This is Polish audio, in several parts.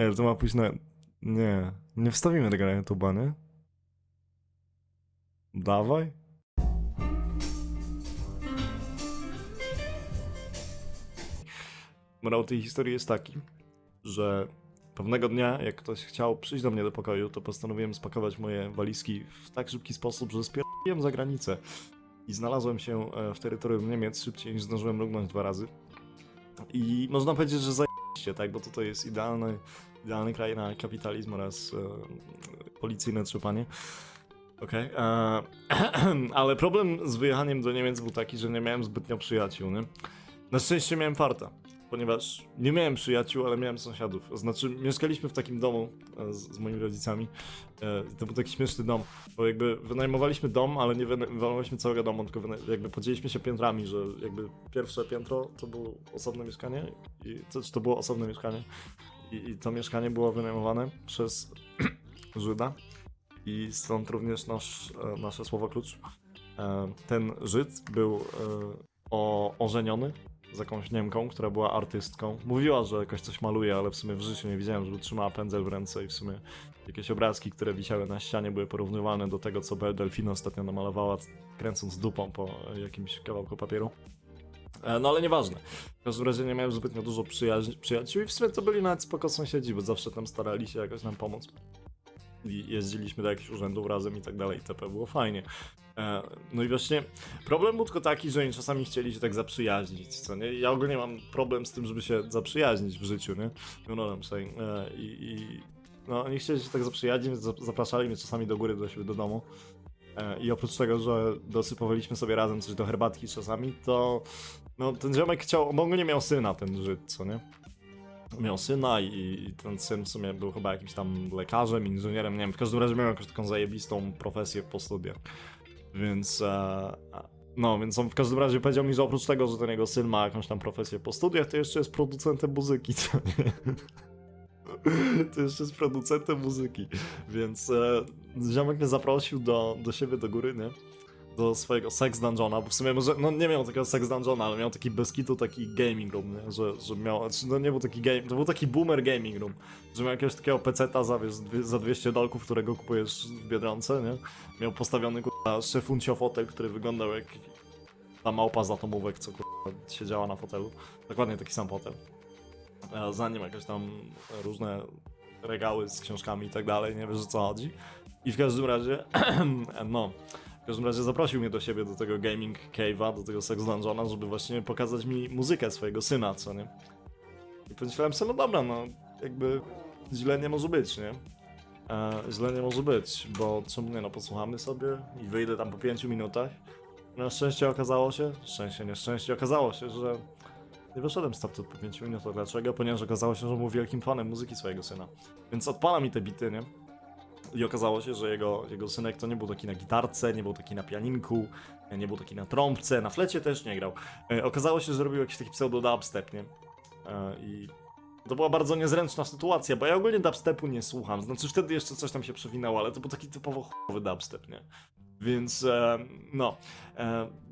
Ej, to ma pójść na... Nie, nie wstawimy tego na YouTube'a, nie? Dawaj. Morał tej historii jest taki, że pewnego dnia, jak ktoś chciał przyjść do mnie do pokoju, to postanowiłem spakować moje walizki w tak szybki sposób, że spierdoliłem za granicę. I znalazłem się e, w terytorium Niemiec szybciej niż zdążyłem mrugnąć dwa razy. I można powiedzieć, że tak, bo tutaj jest idealny, idealny kraj na kapitalizm oraz e, policyjne trzepanie. Okej, e, ale problem z wyjechaniem do Niemiec był taki, że nie miałem zbytnio przyjaciół, nie? Na szczęście miałem farta, ponieważ nie miałem przyjaciół, ale miałem sąsiadów. Znaczy, mieszkaliśmy w takim domu e, z, z moimi rodzicami. E, to był taki śmieszny dom, bo jakby wynajmowaliśmy dom, ale nie wyna- wynajmowaliśmy całego domu, tylko jakby podzieliliśmy się piętrami, że jakby pierwsze piętro to było osobne mieszkanie, i to, to było osobne mieszkanie, i, i to mieszkanie było wynajmowane przez Żyda. I stąd również nasz, e, nasze słowo klucz. Ten Żyd był o, ożeniony z jakąś Niemką, która była artystką. Mówiła, że jakoś coś maluje, ale w sumie w życiu nie widziałem, żeby trzymała pędzel w ręce i w sumie jakieś obrazki, które wisiały na ścianie były porównywalne do tego, co Belle Delfino ostatnio namalowała, kręcąc dupą po jakimś kawałku papieru. E, No ale nieważne. W każdym razie nie miałem zbytnio dużo przyjaciół i w sumie to byli nawet spoko sąsiedzi, bo zawsze tam starali się jakoś nam pomóc. I jeździliśmy do jakichś urzędów razem i tak dalej, itp. Było fajnie. E, No i właśnie problem był tylko taki, że oni czasami chcieli się tak zaprzyjaźnić, co nie? Ja ogólnie mam problem z tym, żeby się zaprzyjaźnić w życiu, nie? You know saying? E, I, i no oni chcieli się tak zaprzyjaźnić, zap- zapraszali mnie czasami do góry do siebie do domu. E, I oprócz tego, że dosypowaliśmy sobie razem coś do herbatki czasami, to no ten ziomek chciał, bo nie miał syna, ten Żyd, co nie? Miał syna i, i ten syn w sumie był chyba jakimś tam lekarzem, inżynierem, nie wiem, w każdym razie miał jakąś taką zajebistą profesję po studiach. Więc, e, no, więc on w każdym razie powiedział mi, że oprócz tego, że ten jego syn ma jakąś tam profesję po studiach, to jeszcze jest producentem muzyki, co nie? To jeszcze jest producentem muzyki, więc e, ziomek mnie zaprosił do, do siebie do góry, nie? Do swojego sex dungeona, bo w sumie może, no nie miał takiego sex dungeona, ale miał taki bez kitu taki gaming room, nie? Że, że miał, znaczy, no nie był taki game, to był taki boomer gaming room, że miał jakiegoś takiego peceta za, wiesz, za 200 dolków, którego kupujesz w Biedronce, nie? Miał postawiony, kurwa, szefuncio fotel, który wyglądał jak ta małpa z atomówek, co, kurwa, siedziała na fotelu. Dokładnie taki sam fotel. Za nim jakieś tam różne regały z książkami i tak dalej, nie wiesz o co chodzi. I w każdym razie, no, w każdym razie zaprosił mnie do siebie, do tego gaming cave'a, do tego sex dungeona, żeby właśnie pokazać mi muzykę swojego syna, co nie? I pomyślałem sobie, no dobra, no, jakby źle nie może być, nie? E, źle nie może być, bo czemu nie, no posłuchamy sobie i wyjdę tam po pięciu minutach. Na szczęście okazało się, szczęście, nieszczęście, okazało się, że nie wyszedłem stamtąd po 5 minutach. Dlaczego? Ponieważ okazało się, że był wielkim fanem muzyki swojego syna. Więc odpala mi te bity, nie? I okazało się, że jego, jego synek to nie był taki na gitarce, nie był taki na pianinku, nie był taki na trąbce, na flecie też nie grał. E, okazało się, że robił jakiś taki pseudo dubstep, nie? E, I to była bardzo niezręczna sytuacja, bo ja ogólnie dubstepu nie słucham. Znaczy wtedy jeszcze coś tam się przewinęło, ale to był taki typowo chujowy dubstep, nie? Więc e, no,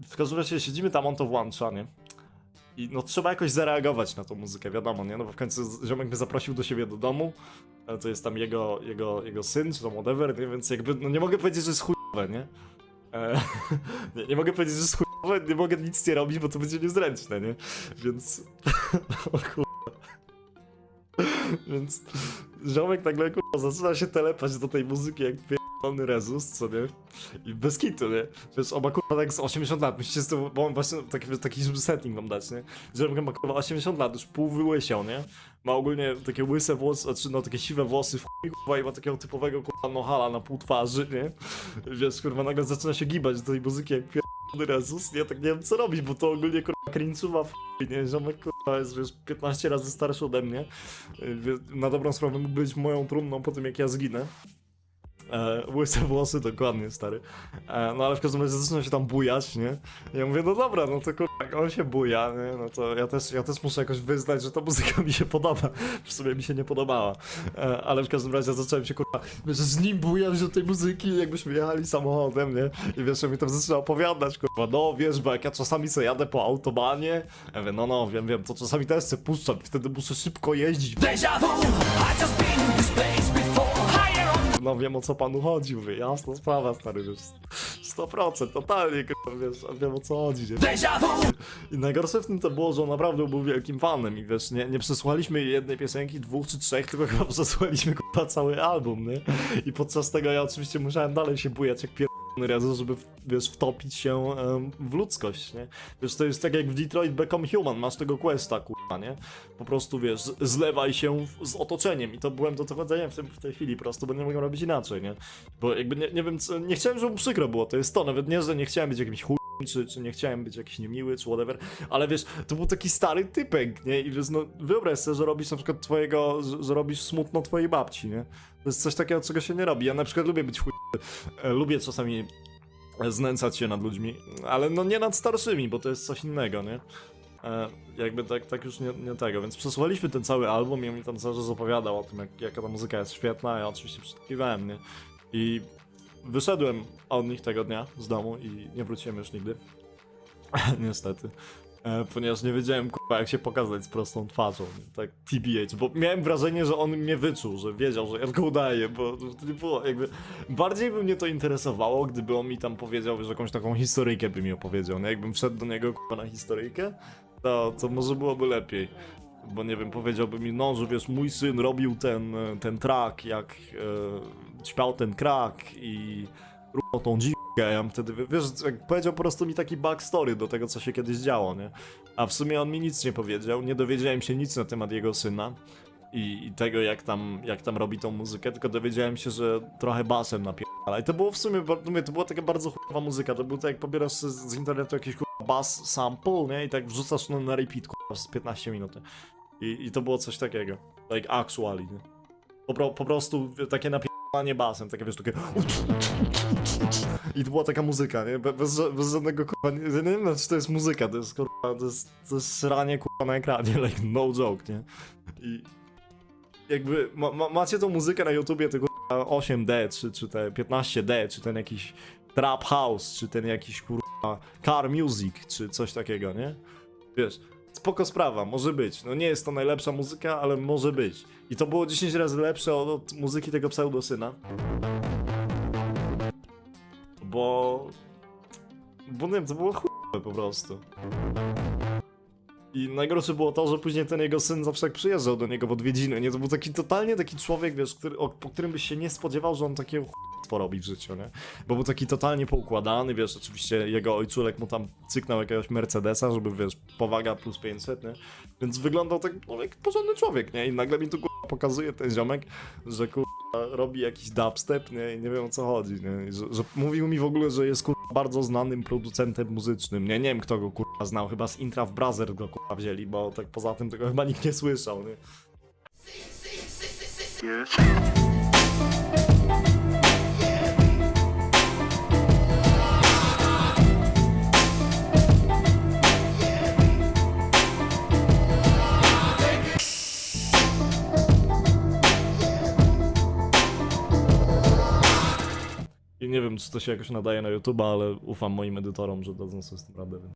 w każdym razie siedzimy tam, on to włącza, nie? I no trzeba jakoś zareagować na tą muzykę, wiadomo, nie? No bo w końcu ziomek mnie zaprosił do siebie do domu, e, to jest tam jego, jego, jego syn, czy tam whatever, nie? Więc jakby, no nie mogę powiedzieć, że jest chujowe, nie? E, nie, nie mogę powiedzieć, że jest chujowe, nie mogę nic nie robić, bo to będzie niezręczne, nie? Więc, o kurwa. Więc ziomek nagle kurwa zaczyna się telepać do tej muzyki jak pierdolony Rezus, co nie? I bez kitu, nie? Wiesz, oba kurwa tak z 80 lat, musicie z tym, bo on właśnie taki, taki setting wam dać, nie? Ziomek ma kurwa 80 lat, już pół wyłysiał, nie? Ma ogólnie takie łyse włosy, znaczy no takie siwe włosy w chuj, kurwa i ma takiego typowego kurwa nohala na pół twarzy, nie? Wiesz, kurwa nagle zaczyna się gibać do tej muzyki jak pierdolony Rezus, nie? Tak nie wiem co robić, bo to ogólnie kurwa cringe'uwa w chuj, nie? Ziomek kurwa jest, wiesz, 15 razy starszy ode mnie. Y, wie- Na dobrą sprawę mógł być moją trumną po tym jak ja zginę. E, łyse włosy, dokładnie, stary. E, no ale w każdym razie zaczyna się tam bujać, nie? I ja mówię, no dobra, no to kurwa, jak on się buja, nie? No to ja też, ja też muszę jakoś wyznać, że ta muzyka mi się podoba. W sumie mi się nie podobała. E, ale w każdym razie zacząłem się, kurwa, wiesz, z nim bujać do tej muzyki, jakbyśmy jechali samochodem, nie? I wiesz, on mi tam zaczyna opowiadać, kurwa, no wiesz, bo jak ja czasami sobie jadę po autobanie, ja mówię, no no, wiem, wiem, to czasami też chcę puszczać, wtedy muszę szybko jeździć, Deja vu, I just no wiem o co panu chodzi, mówię, jasna sprawa, stary, wiesz, 100%, totalnie, kurwa, wiesz, a wiem o co chodzi, nie? I najgorsze w tym to było, że on naprawdę był wielkim fanem i wiesz, nie, nie przesłuchaliśmy jednej piosenki, dwóch czy trzech, tylko chyba przesłuchaliśmy kurwa cały album, nie? I podczas tego ja oczywiście musiałem dalej się bujać jak pierdolony razy, żeby, wiesz, wtopić się em, w ludzkość, nie? Wiesz, to jest tak jak w Detroit Become Human, masz tego questa, kurwa, nie? Po prostu, wiesz, zlewaj się w, z otoczeniem i to byłem do tego chodzenia w, tym, w tej chwili po prostu, bo nie mogłem robić inaczej, nie? Bo jakby nie, nie wiem, co, nie chciałem, żeby mu przykro było, to jest to, nawet nie, że nie chciałem być jakimś chuj czy, czy nie chciałem być jakiś niemiły, czy whatever, ale wiesz, to był taki stary typek, nie? I wiesz, no wyobraź sobie, że robisz na przykład twojego, że, że robisz smutno twojej babci, nie? To jest coś takiego, czego się nie robi. Ja na przykład lubię być chuj... e, lubię czasami znęcać się nad ludźmi, ale no nie nad starszymi, bo to jest coś innego, nie? E, jakby tak, tak już nie, nie tego, więc przesłuchaliśmy ten cały album i on mi tam cały czas opowiadał o tym, jak, jaka ta muzyka jest świetna, ja oczywiście przysłuchiwałem, nie? I wyszedłem od nich tego dnia z domu i nie wróciłem już nigdy. Niestety. E, ponieważ nie wiedziałem, kurwa, jak się pokazać z prostą twarzą, tak TBH, bo miałem wrażenie, że on mnie wyczuł, że wiedział, że ja go udaję, bo to nie było jakby... Bardziej by mnie to interesowało, gdyby on mi tam powiedział, że jakąś taką historyjkę by mi opowiedział, nie? Jakbym wszedł do niego, kurwa, na historyjkę, to, to może byłoby lepiej. Bo nie wiem, powiedziałby mi, no, że wiesz, mój syn robił ten, ten track, jak e, śpał ten krak i ruchał tą dziwkę, ja wtedy, wiesz, powiedział po prostu mi taki backstory do tego, co się kiedyś działo, nie? A w sumie on mi nic nie powiedział, nie dowiedziałem się nic na temat jego syna i, i tego, jak tam, jak tam robi tą muzykę, tylko dowiedziałem się, że trochę basem napierdala. I to było w sumie, mówię, to była taka bardzo chujowa muzyka, to było tak, jak pobierasz z, z internetu jakiś kurwa bass sample, nie? I tak wrzucasz no, na repeat, kurwa, z 15 minut. I, I to było coś takiego. Like actually, nie? Po, po prostu takie napierdalanie basem, takie wiesz, takie... I to była taka muzyka, nie? Be- Bez, bez żadnego kurwa, nie, nie wiem czy to jest muzyka, to jest kurwa, to jest, to jest sranie na ekranie, like no joke, nie? I jakby ma, ma, macie tą muzykę na YouTubie, tego 8D, czy, czy te 15D, czy ten jakiś trap house, czy ten jakiś kurwa car music, czy coś takiego, nie? Wiesz, spoko sprawa, może być. No nie jest to najlepsza muzyka, ale może być. I to było 10 razy lepsze od, od muzyki tego pseudosyna. Bo... Bo nie wiem, to było chujowe po prostu. I najgorsze było to, że później ten jego syn zawsze przyjeżdżał do niego w odwiedziny, nie? To był taki totalnie taki człowiek, wiesz, który, o, po którym byś się nie spodziewał, że on takiego chłopstwo robi w życiu, nie? Bo był taki totalnie poukładany, wiesz, oczywiście jego ojczulek mu tam cyknął jakiegoś Mercedesa, żeby, wiesz, powaga plus 500, nie? Więc wyglądał tak, no, jak porządny człowiek, nie? I nagle mi tu, pokazuje ten ziomek, że, kurwa, robi jakiś dubstep, nie? I nie wiem o co chodzi, nie? Że, że mówił mi w ogóle, że jest, kurwa, bardzo znanym producentem muzycznym, nie? Nie wiem, kto go, kurwa, znał, chyba z Intra w Brother go, kurwa, wzięli, bo tak poza tym tego chyba nikt nie słyszał, nie? I nie wiem, czy to się jakoś nadaje na YouTube, ale ufam moim edytorom, że dadzą sobie z tym radę.